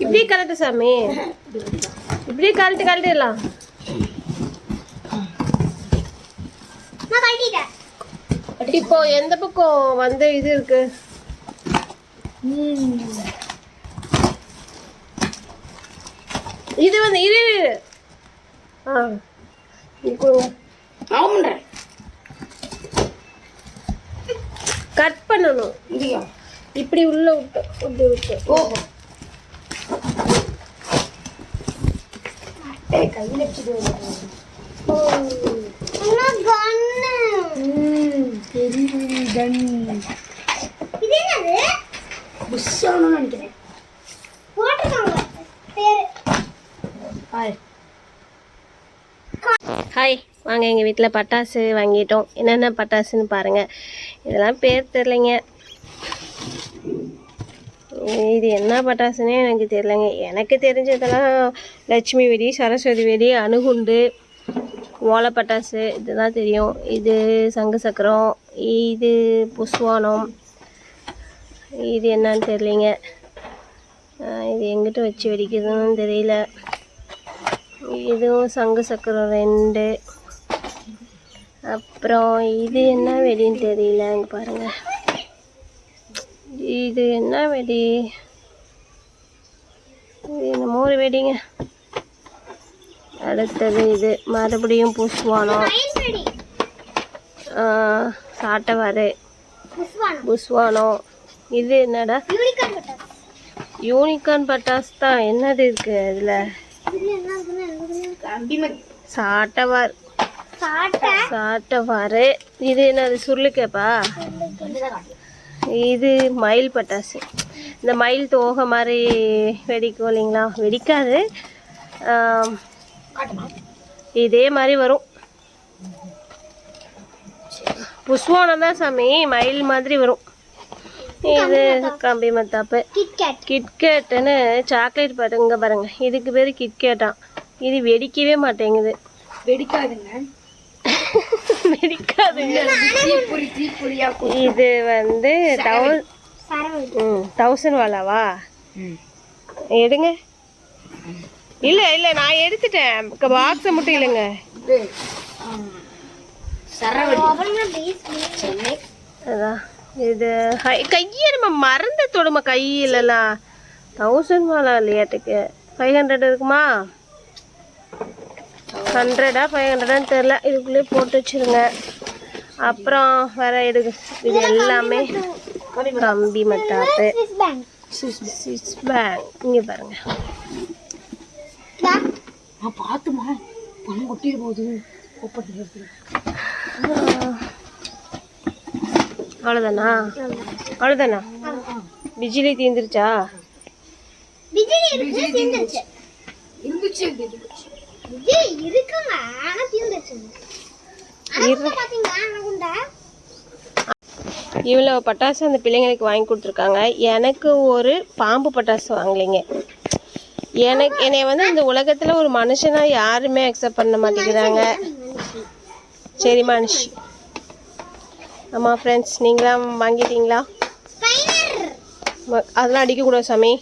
இப்படி கலட்டு சாமி. இப்படி கலட்டு கலட்டிடலாம் இப்போ எந்த பக்கம் வந்து இது இருக்கு? இது வந்து இரு ஆ. இது கொடுங்க கட் பண்ணணும். இங்கேயா? இப்படி உள்ள விட்டு இப்படி விட்டு. ஓஹோ கையில நினைக்கிறேன். ஹாய் வாங்க எங்கள் வீட்டில் பட்டாசு வாங்கிட்டோம். என்னென்ன பட்டாசுன்னு பாருங்கள் இதெல்லாம் பேர் தெரிலைங்க இது என்ன பட்டாசுன்னே எனக்கு தெரிலங்க எனக்கு தெரிஞ்சதெல்லாம் லட்சுமி வெடி சரஸ்வதி வெடி அணுகுண்டு ஓலை பட்டாசு இதுதான் தெரியும். இது சங்கு சக்கரம் இது புஸ்வானம். இது என்னன்னு தெரியலைங்க. இது எங்கிட்ட வச்சு வெடிக்கிறதுன்னு தெரியல. இதுவும் சங்கு சக்கரம் ரெண்டு. அப்புறம் இது என்ன வெடின்னு தெரியல இங்க பாருங்க. இது என்ன வெடி? இது என்னமோ ஒரு வெடிங்க. அடுத்தது இது மறுபடியும் புஷ்வானம். சாட்டவாறு. புஷ்வானம். இது என்னடா? யூனிகார்ன் பட்டாசு தான். என்னது இருக்கு அதில்? என்ன சாட்டவார் சாட்டை சாட்டவாறு இது என்னது சுருளுக்கேப்பா இது மயில் பட்டாசு. இந்த மயில் தோகை மாதிரி வெடிக்கும் இல்லைங்களா? வெடிக்காது. இதே மாதிரி வரும். புஷ்வானம் தான் சாமி. மயில் மாதிரி வரும். இது கம்பி மத்தாப்பு. கிட்கேட் கிட்கேட்டுன்னு சாக்லேட் பாருங்க பாருங்க. இதுக்கு பேர் கிட்கேட்டான் இது வெடிக்கவே மாட்டேங்குது. வெடிக்காதுங்க. இது வந்து தௌசண்ட் வாலாவா எடுங்க. இல்லை இல்லை நான் எடுத்துட்டேன். பாக்ஸை மட்டும் இல்லைங்க அதான் இது கையை நம்ம மறந்த தொடுமா கையிலலாம். தௌசண்ட் வாலா இல்லையாட்டுக்கு? ஃபைவ் ஹண்ட்ரட் இருக்குமா? ஹண்ட்ரடா ஃபைவ் ஹண்ட்ரடான்னு தெரில இதுக்குள்ளே போட்டு வச்சிருங்க. அப்புறம் வேற எடுக்கு இது எல்லாமே கம்பி மத்தாப்பு. ஸ்விஸ் பேங்க் இங்கே பாருங்க. பார்த்துமா? பணம் கொட்டிட்டு போகுது. அவ்வளோதானா அவ்வளோதானா பிஜிலி தீந்துருச்சா? பிஜிலி இருந்துச்சு இருக்குங்க. ஆனா இவ்வளோ பட்டாசு அந்த பிள்ளைங்களுக்கு வாங்கி கொடுத்துருக்காங்க. எனக்கு ஒரு பாம்பு பட்டாசு வாங்கலைங்க. எனக்கு என்னை வந்து இந்த உலகத்தில் ஒரு மனுஷனாக யாருமே அக்செப்ட் பண்ண மாட்டேங்கிறாங்க. சரி மனுஷி. ஆமாம் ஃப்ரெண்ட்ஸ் நீங்களாம் வாங்கிட்டீங்களா? அதெல்லாம் அடிக்கக்கூடாது சாமி.